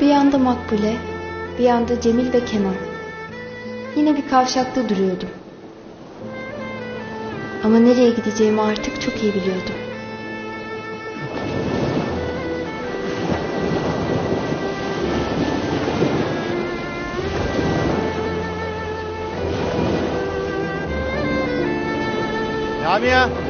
Bir yanda Makbule, bir yanda Cemil ve Kenan. Yine bir kavşakta duruyordum. Ama nereye gideceğimi artık çok iyi biliyordum. Lamia.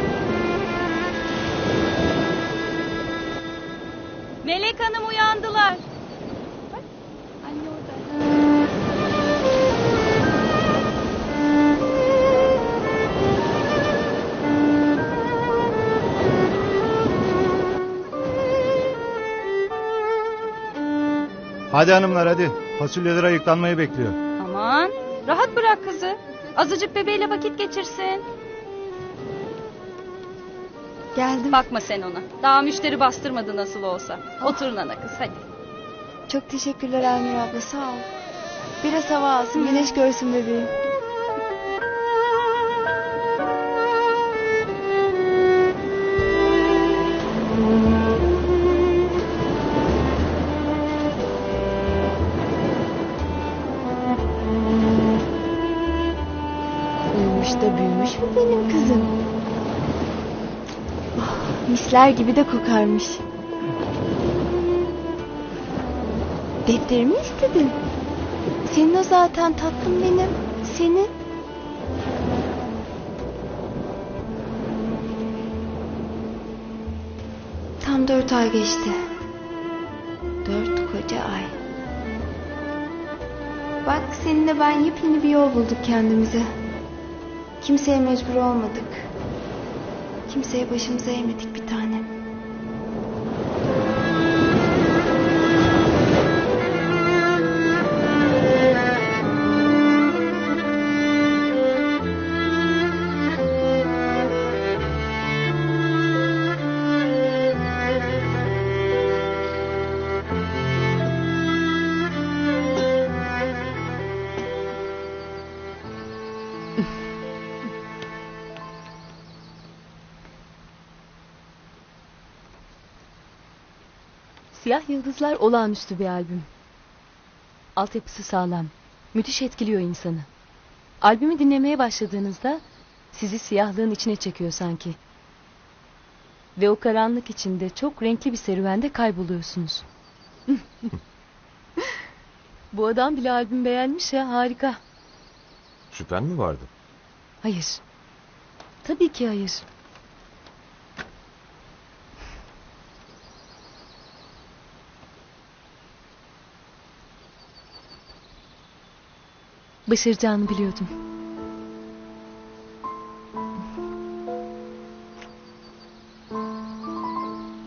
Hadi hanımlar hadi. Fasulyeler ayıklanmayı bekliyor. Aman rahat bırak kızı. Azıcık bebeğiyle vakit geçirsin. Geldim. Bakma sen ona. Daha müşteri bastırmadı nasıl olsa. Oturun ana kız hadi. Çok teşekkürler Almir abla sağ ol. Biraz hava alsın güneş görsün bebeğim. Da büyümüş mü benim kızım? Ah, misler gibi de kokarmış. Defterimi istedin. Senin o zaten tatlım benim. Senin. Tam dört ay geçti. Dört koca ay. Bak seninle ben yepyeni bir yol bulduk kendimize. Kimseye mecbur olmadık. Kimseye başımıza eğmedik bir tanem. Siyah Yıldızlar olağanüstü bir albüm. Altyapısı sağlam. Müthiş etkiliyor insanı. Albümü dinlemeye başladığınızda sizi siyahlığın içine çekiyor sanki. Ve o karanlık içinde çok renkli bir serüvende kayboluyorsunuz. Bu adam bile albüm beğenmiş ya harika. Şüphen mi vardı? Hayır. Tabii ki hayır. Başaracağını biliyordum.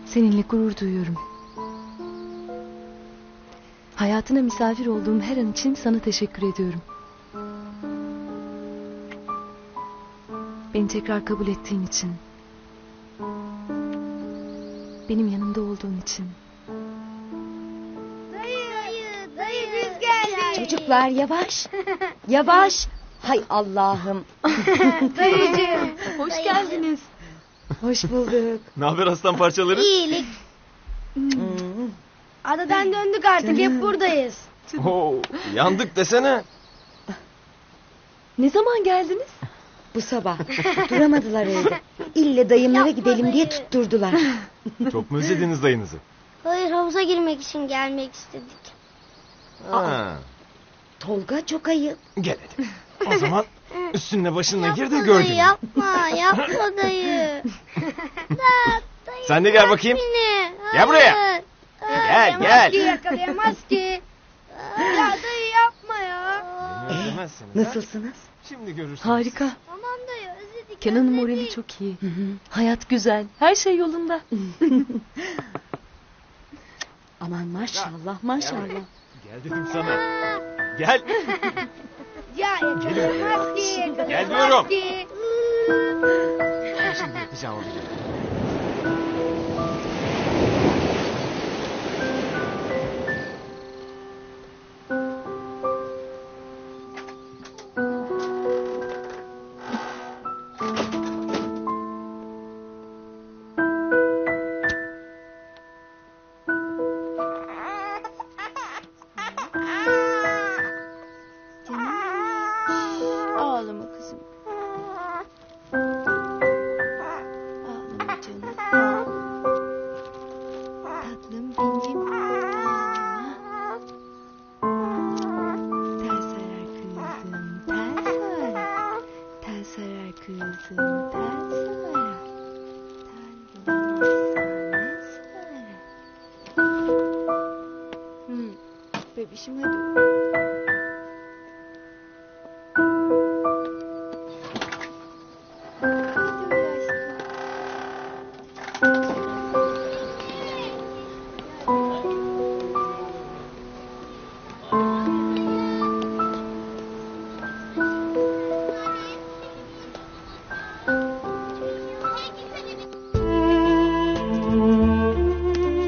Seninle gurur duyuyorum. Hayatına misafir olduğum her an için sana teşekkür ediyorum. Beni tekrar kabul ettiğin için. Benim yanımda olduğun için. Çocuklar yavaş. Yavaş. Hay Allah'ım. Dayıcığım. Hoş geldiniz. Hoş bulduk. Ne haber aslan parçaları? İyilik. Hmm. Adadan döndük artık hep buradayız. Oo, yandık desene. Ne zaman geldiniz? Bu sabah duramadılar evde. İlle dayımlara gidelim diye tutturdular. Çok mu özlediniz dayınızı? Hayır havuza girmek için gelmek istedik. Ha, Tolga çok ayıp. gel hadi. O zaman üstünle başınla gir de gör dayı, gününü. yapma yapma dayı. Da, dayı Sen de gel bırak bakayım. Beni. Gel buraya. Hayır. Gel, Yakalayamaz gel. ki, Yakalayamaz ki. ya dayı yapma ya. Özlemezsiniz, ha? Nasılsınız? Şimdi görürsünüz. Harika. Tamam dayı özledik. Kenan'ın özledik. morali çok iyi. Hayat güzel. Her şey yolunda. Aman maşallah maşallah. Gel dedim sana. Gel. Ya. Gel diyorum. şimdi yapacağım bebişim hadi. Hadi.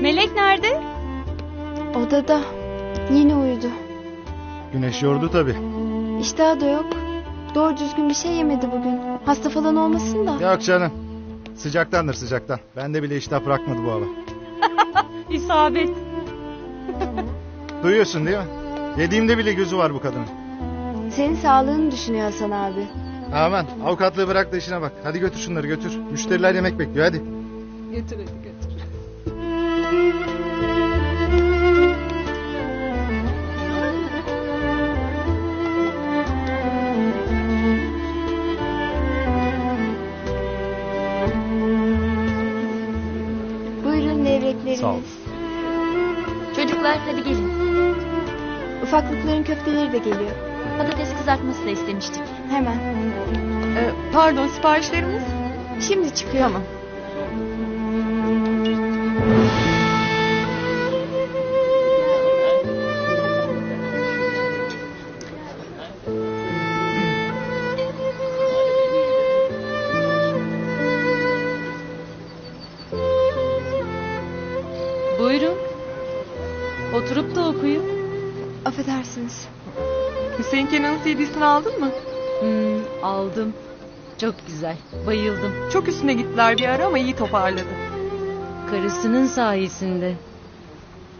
Melek nerede? Odada. Yine uyudu. Güneş yordu tabii. İştahı da yok. Doğru düzgün bir şey yemedi bugün. Hasta falan olmasın da. Yok canım. Sıcaktandır sıcaktan. Bende bile iştah bırakmadı bu hava. İsabet. Duyuyorsun değil mi? Yediğimde bile gözü var bu kadının. Senin sağlığını düşünüyor Hasan abi. Aman avukatlığı bırak da işine bak. Hadi götür şunları götür. Müşteriler yemek bekliyor hadi. Götür hadi götür. Hadi gelin. Ufaklıkların köfteleri de geliyor. Patates kızartması da istemiştik. Hemen. pardon siparişlerimiz? Şimdi çıkıyor. Tamam. Affedersiniz. Hüseyin Kenan'ın CD'sini aldın mı? Hmm, aldım. Çok güzel. Bayıldım. Çok üstüne gittiler bir ara ama iyi toparladı. Karısının sayesinde.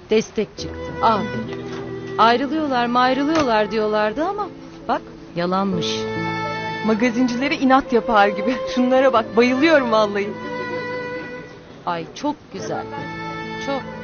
Destek çıktı. Aferin. Ayrılıyorlar mı ayrılıyorlar diyorlardı ama bak yalanmış. Magazincilere inat yapar gibi. Şunlara bak bayılıyorum vallahi. Ay çok güzel. Çok.